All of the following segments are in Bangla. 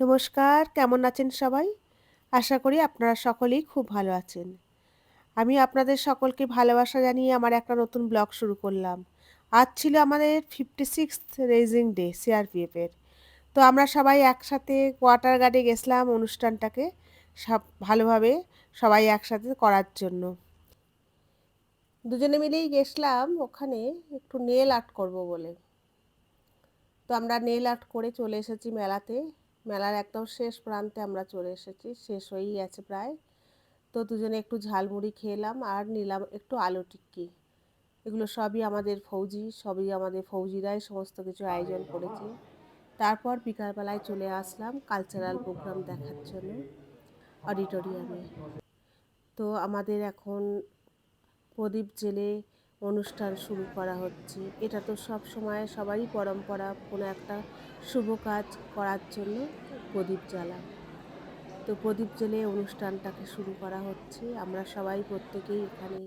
নমস্কার, কেমন আছেন সবাই? আশা করি আপনারা সকলেই খুব ভালো আছেন। আমি আপনাদের সকলকে ভালোবাসা জানিয়ে আমার একটা নতুন ব্লগ শুরু করলাম। আজ ছিল আমাদের ফিফটি সিক্স রেজিং ডে সিআরপিএফের তো আমরা সবাই একসাথে কোয়ার্টার গার্ডে গেছিলাম অনুষ্ঠানটাকে সব ভালোভাবে সবাই একসাথে করার জন্য। দুজনে মিলেই গেছিলাম, ওখানে একটু নেল আর্ট করব বলে। তো আমরা নেল আর্ট করে চলে এসেছি মেলাতে। মেলার একদম শেষ প্রান্তে আমরা চলে এসেছি, শেষ হয়েই আছে প্রায়। তো দুজনে একটু ঝালমুড়ি খেলাম আর নিলাম একটু আলু টিক্কি। এগুলো সবই আমাদের ফৌজি, সবই আমাদের ফৌজিরাই সমস্ত কিছু আয়োজন করেছে। তারপর বিকালবেলায় চলে আসলাম কালচারাল প্রোগ্রাম দেখার জন্য অডিটোরিয়ামে তো আমাদের এখন প্রদীপ জেলে অনুষ্ঠান শুরু করা হচ্ছে। এটা তো সব সময় সবারই পরম্পরা, কোনো একটা শুভ কাজ করার জন্য প্রদীপ জ্বালা। তো প্রদীপ জেলে অনুষ্ঠানটাকে শুরু করা হচ্ছে। আমরা সবাই প্রত্যেকেই এখানে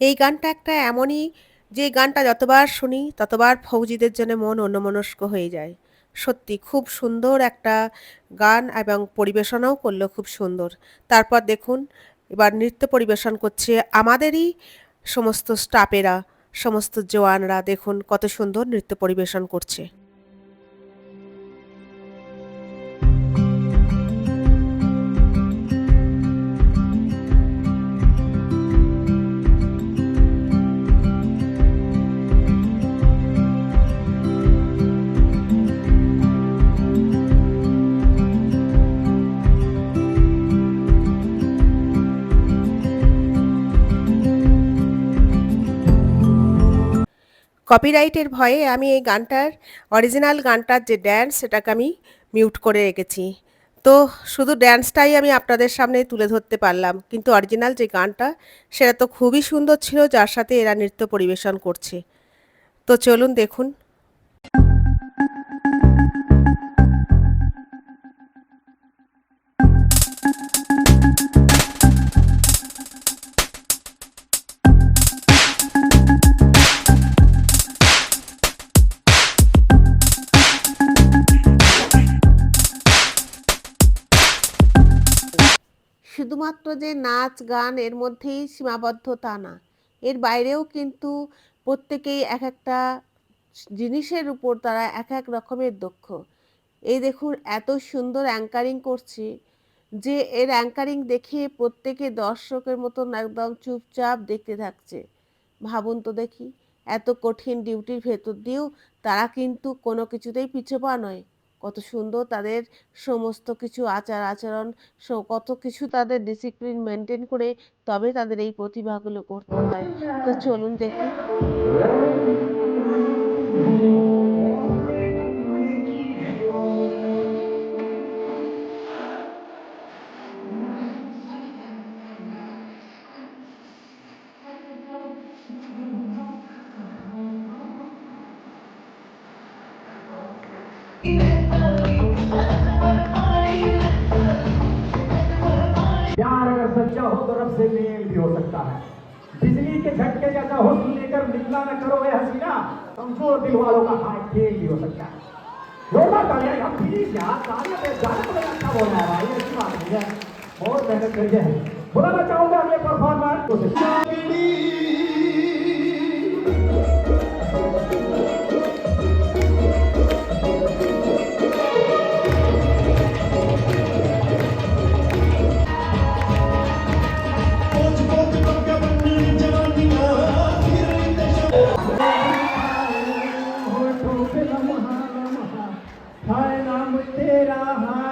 এই গানটা একটা এমনই, যে গানটা যতবার শুনি ততবার ফৌজিদের জন্য মন অন্যমনস্ক হয়ে যায়। সত্যি খুব সুন্দর একটা গান এবং পরিবেশনাও করল খুব সুন্দর। তারপর দেখুন, এবার নৃত্য পরিবেশন করছে আমাদেরই সমস্ত স্টাফেরা, সমস্ত জওয়ানরা। দেখুন কত সুন্দর নৃত্য পরিবেশন করছে। কপিরাইটের ভয়ে আমি এই গানটার অরিজিনাল গানটার যে ড্যান্স সেটাকে আমি মিউট করে রেখেছি। তো শুধু ড্যান্সটাই আমি আপনাদের সামনে তুলে ধরতে পারলাম, কিন্তু অরিজিনাল যে গানটা সেটা তো খুবই সুন্দর ছিল, যার সাথে এরা নৃত্য পরিবেশন করছে। তো চলুন দেখুন। শুধুমাত্র যে নাচ, গান, এর মধ্যেই সীমাবদ্ধ তা না, এর বাইরেও কিন্তু প্রত্যেকেই এক একটা জিনিসের উপর তারা এক এক রকমের দক্ষ। এই দেখুন, এত সুন্দর অ্যাঙ্কারিং করছে যে এর অ্যাঙ্কারিং দেখে প্রত্যেকে দর্শকের মতন একদম চুপচাপ দেখতে থাকছে। ভাবুন তো দেখি, এত কঠিন ডিউটির ভেতর দিয়েও তারা কিন্তু কোনো কিছুতেই পিছপা নয়। কত সুন্দর তাদের সমস্ত কিছু আচার আচরণ কত কিছু তাদের ডিসিপ্লিন মেনটেন করে তবে তাদের এই প্রতিভাগুলো করতে হয়। তো চলুন দেখি। प्यार अगर सच्चा हो तो रब से मेल भी हो सकता है। बिजली के झटके जैसा हो लेकर निकला न करो ये हसीना, कमज़ोर दिल वालों का हाथ खेल भी हो सकता है। जोरदार तालियाँ, यार प्लीज़ यार पे जाने को अच्छा बोल रहा है भाई बात नहीं है। बहुत मेहनत चाहूँगा अगले परफॉर्मर। होठों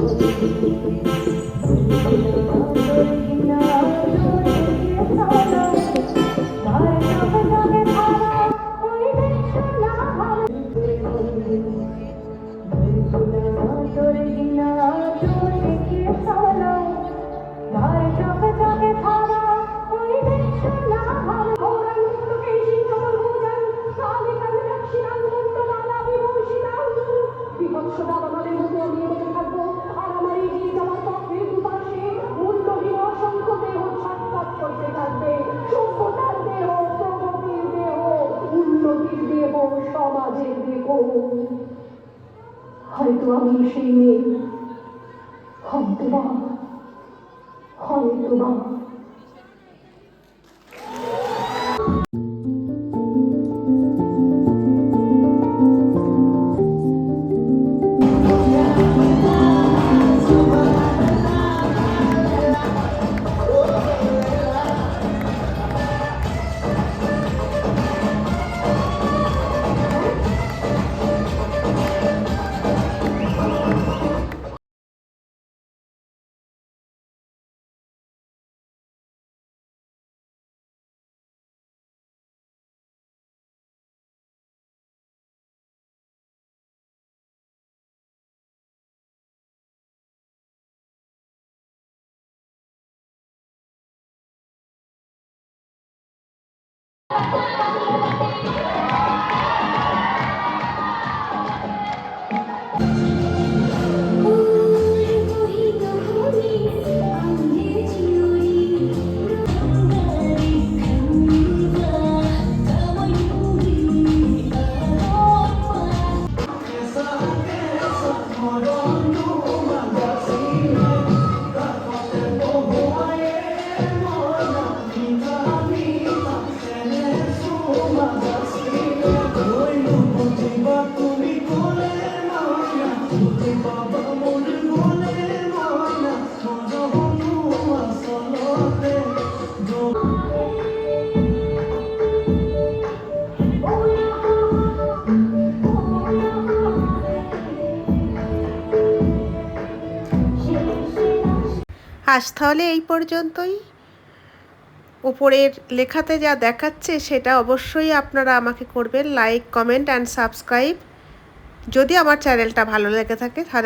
Thank you. আমি সেই মেয়ে হয়তো বা হয়তো বা もう1点! আজ তাহলে এই পর্যন্তই। উপরের লেখাতে যা দেখাচ্ছে সেটা অবশ্যই আপনারা আমাকে করবেন লাইক কমেন্ট অ্যান্ড সাবস্ক্রাইব যদি আমার চ্যানেলটা ভালো লেগে থাকে তাহলে